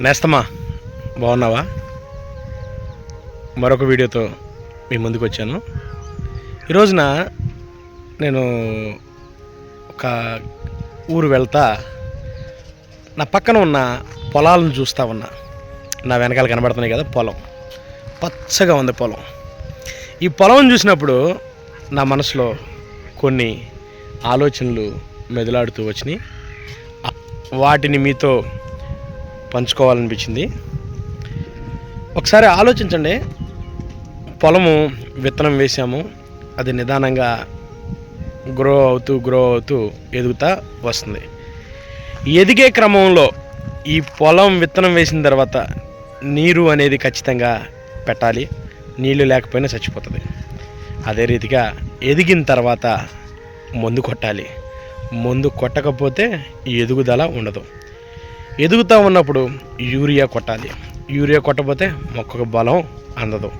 నేస్తమా బాగున్నావా? మరొక వీడియోతో మీ ముందుకు వచ్చాను. ఈరోజున నేను ఒక ఊరు వెళ్తా నా పక్కన ఉన్న పొలాలను చూస్తూ ఉన్నా. నా వెనకాల కనబడుతున్నాయి కదా పొలం. పచ్చగా ఉంది పొలం. ఈ పొలం చూసినప్పుడు నా మనసులో కొన్ని ఆలోచనలు మెదలాడుతూ వచ్చినాయి. వాటిని మీతో పంచుకోవాలనిపించింది. ఒకసారి ఆలోచించండి. పొలము విత్తనం వేసాము అది నిదానంగా గ్రో అవుతూ గ్రో అవుతూ ఎదుగుతా వస్తుంది. ఎదిగే క్రమంలో ఈ పొలం విత్తనం వేసిన తర్వాత నీరు అనేది ఖచ్చితంగా పెట్టాలి. నీళ్ళు లేకపోయినా చచ్చిపోతుంది. అదే రీతిగా ఎదిగిన తర్వాత మందు కొట్టాలి. మందు కొట్టకపోతే ఈ ఎదుగుదల ఉండదు. ఎదుగుతూ ఉన్నప్పుడు యూరియా కొట్టాలి. యూరియా కొట్టకపోతే మొక్కకు బలం అందదు.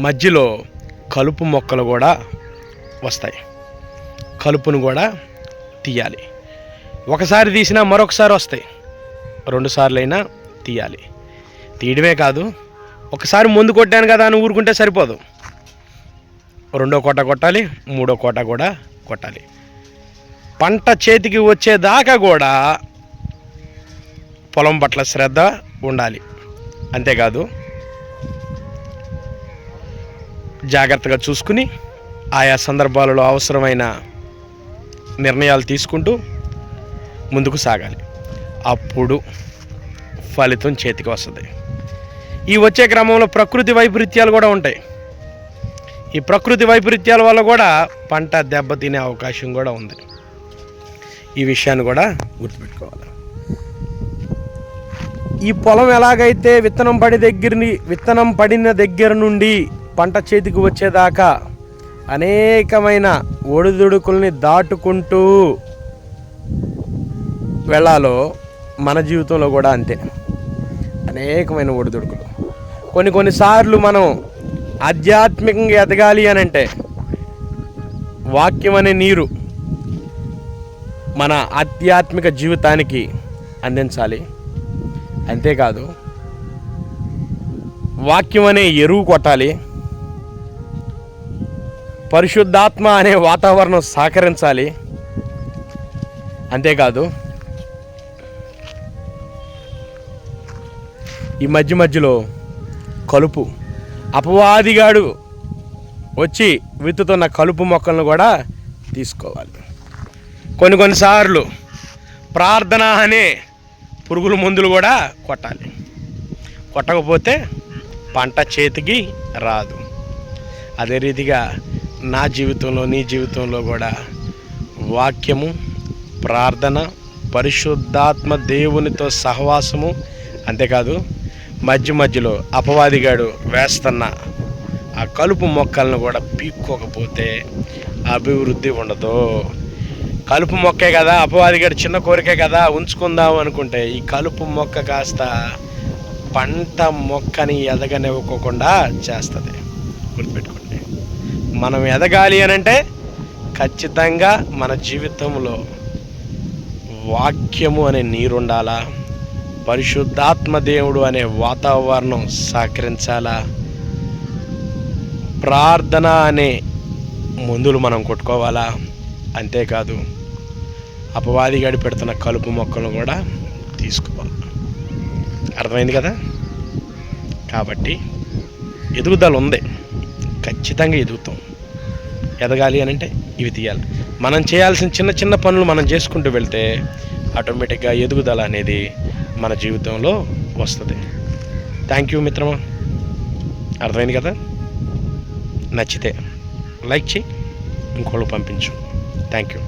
మధ్యలో కలుపు మొక్కలు కూడా వస్తాయి. కలుపును కూడా తీయాలి. ఒకసారి తీసినా మరొకసారి వస్తాయి. రెండుసార్లు అయినా తీయాలి. తీయడమే కాదు ఒకసారి ముందు కొట్టాను కదా అని ఊరుకుంటే సరిపోదు. రెండో కోట కొట్టాలి మూడో కోట కూడా కొట్టాలి. పంట చేతికి వచ్చేదాకా కూడా పొలం పట్ల శ్రద్ధ ఉండాలి. అంతేకాదు జాగ్రత్తగా చూసుకుని ఆయా సందర్భాలలో అవసరమైన నిర్ణయాలు తీసుకుంటూ ముందుకు సాగాలి. అప్పుడు ఫలితం చేతికి వస్తుంది. ఈ వచ్చే క్రమంలో ప్రకృతి వైపరీత్యాలు కూడా ఉంటాయి. ఈ ప్రకృతి వైపరీత్యాల వల్ల కూడా పంట దెబ్బతినే అవకాశం కూడా ఉంది. ఈ విషయాన్ని కూడా గుర్తుపెట్టుకోవాలి. ఈ పొలం ఎలాగైతే విత్తనం పడి దగ్గరని విత్తనం పడిన దగ్గర నుండి పంట చేతికి వచ్చేదాకా అనేకమైన ఒడిదుడుకుల్ని దాటుకుంటూ వెళ్ళాలో మన జీవితంలో కూడా అంతే. అనేకమైన ఒడిదుడుకులు. కొన్ని కొన్నిసార్లు మనం ఆధ్యాత్మికంగా ఎదగాలి అని అంటే వాక్యం అనే నీరు మన ఆధ్యాత్మిక జీవితానికి అందించాలి. అంతేకాదు వాక్యం అనే ఎరువు కొట్టాలి పరిశుద్ధాత్మ అనే వాతావరణం సహకరించాలి. అంతేకాదు ఈ మధ్య మధ్యలో కలుపు అపవాదిగాడు వచ్చి విత్తుతున్న కలుపు మొక్కలను కూడా తీసుకోవాలి. కొన్ని కొన్నిసార్లు ప్రార్థన అనే పురుగుల మందులు కూడా కొట్టాలి. కొట్టకపోతే పంట చేతికి రాదు. అదే రీతిగా నా జీవితంలో నీ జీవితంలో కూడా వాక్యము ప్రార్థన పరిశుద్ధాత్మ దేవునితో సహవాసము అంతేకాదు మధ్య మధ్యలో అపవాదిగాడు వేస్తున్న ఆ కలుపు మొక్కలను కూడా పీక్కోకపోతే అభివృద్ధి ఉండదు. కలుపు మొక్కే కదా అపవాదిగాడు చిన్న కోరికే కదా ఉంచుకుందాం అనుకుంటే ఈ కలుపు మొక్క కాస్త పంట మొక్కని ఎదగనివ్వకోకుండా చేస్తుంది. గుర్తుపెట్టుకోండి. మనం ఎదగాలి అని అంటే ఖచ్చితంగా మన జీవితంలో వాక్యము అనే నీరుండాలా పరిశుద్ధాత్మ దేవుడు అనే వాతావరణం సహకరించాలా? ప్రార్థన అనే మందులు మనం కొట్టుకోవాలా? అంతేకాదు అపవాదిగాడి పెడుతున్న కలుపు మొక్కలు కూడా తీసుకోవాలి. అర్థమైంది కదా? కాబట్టి ఎదుగుదల ఉంది. ఖచ్చితంగా ఎదుగుతాం. ఎదగాలి అని అంటే ఇవి తీయాలి. మనం చేయాల్సిన చిన్న చిన్న పనులు మనం చేసుకుంటూ వెళ్తే ఆటోమేటిక్గా ఎదుగుదల అనేది మన జీవితంలో వస్తుంది. థ్యాంక్ యూ మిత్రమా? అర్థమైంది కదా? నచ్చితే లైక్ చేయి ఇంకోళ్ళు పంపించు. Thank you